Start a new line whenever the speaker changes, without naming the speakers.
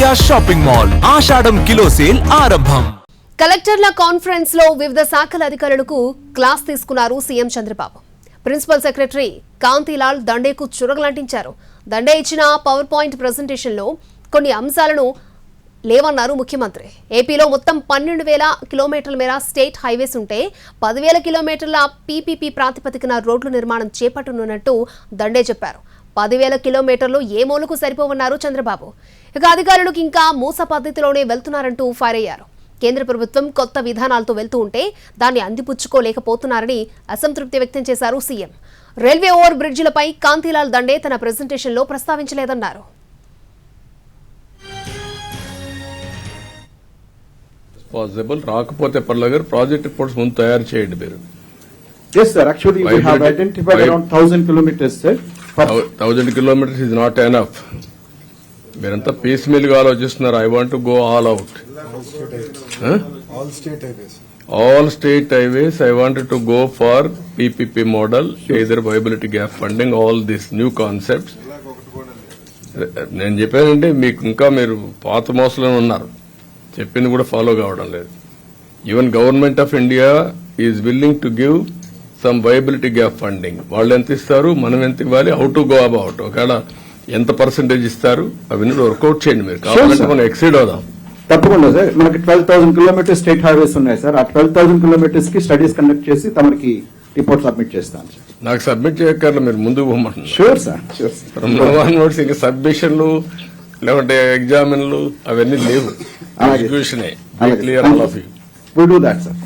India shopping mall ఆషాఢం kilo sale ఆరంభం.
కలెక్టర్ల కాన్ఫరెన్స్లో వివిధ శాఖల అధికారులకు క్లాస్ తీసుకున్నారు CM Chandrababu. Principal secretary Kantilal దండేకు చురగలంటించారు. దండే ఇచ్చిన పవర్ పాయింట్ ప్రెజెంటేషన్లో కొన్ని అంశాలను లేవన్నారు ముఖ్యమంత్రి. ఏపీలో మొత్తం పన్నెండు వేల కిలోమీటర్ల మేర స్టేట్ హైవేస్ ఉంటే పదివేల కిలోమీటర్ల పీపీపీ ప్రాతిపదికన రోడ్లు నిర్మాణం చేపట్టనున్నట్టు దండే చెప్పారు. పదివేల కిలోమీటర్లు ఏ మూలకు సరిపోవన్నారు చంద్రబాబు? ఇక అధికారులకు ఇంకా మూస పద్ధతిలోనే వెళ్తున్నారంటూ ఫైర్ అయ్యారు. కేంద్ర ప్రభుత్వం కొత్త విధానాలతో వెళ్తూ ఉంటే దాన్ని అందిపుచ్చుకోలేకపోతున్నారని అసంతృప్తి వ్యక్తం చేశారు సీఎం. రైల్వే ఓవర్ బ్రిడ్జిలపై కాంతిలాల్ దండే తన ప్రెజెంటేషన్లో ప్రస్తావించలేదన్నారు.
పాసిబుల్ రాకపోతే పర్లేదు ప్రాజెక్ట్ రిపోర్ట్స్ ముందు తయారు చేయండి మీరు.
Yes, sir. Actually, we have
Viability-
identified
vi-
around thousand kilometers, sir.
Thousand kilometers is not enough మీరంతా పీస్ మీల్గా ఆలోచిస్తున్నారు. I want go all out
All state highways.
All state highways I want to go for PPP model either viability gap funding all this new concepts నేను చెప్పానంటే మీకు ఇంకా మీరు పాత మోసలో ఉన్నారు. చెప్పింది కూడా ఫాలో కావడం లేదు. Even government of India is willing to give some viability gap funding వాళ్ళు ఎంత ఇస్తారు? మనం ఎంత ఇవ్వాలి? హౌ టు గో అబౌట్ ఒకవేళ ఎంత పర్సంటేజ్ ఇస్తారు? అవన్నీ వర్కౌట్ చేయండి మీరు. కావాలంటే. మనం ఎక్సీడ్ అవుదాం.
తప్పకుండా సార్ మనకి twelve thousand kilometers state highways ఉన్నాయి సార్ ఆ ట్వెల్వ్ థౌసండ్ కిలోమీటర్స్కి స్టడీస్ కండక్ట్ చేసి తమకి రిపోర్ట్ సబ్మిట్ చేస్తాను సార్
నాకు సబ్మిట్ చేయక్కర్లే మీరు ముందుకు పోమంటున్నారు.
షూర్ సార్ షూర్
ఇంకా సబ్మిషన్లు లేకుంటే ఎగ్జామిన్లు అవన్నీ లేవు. Execution. Clear all of you
will do that sir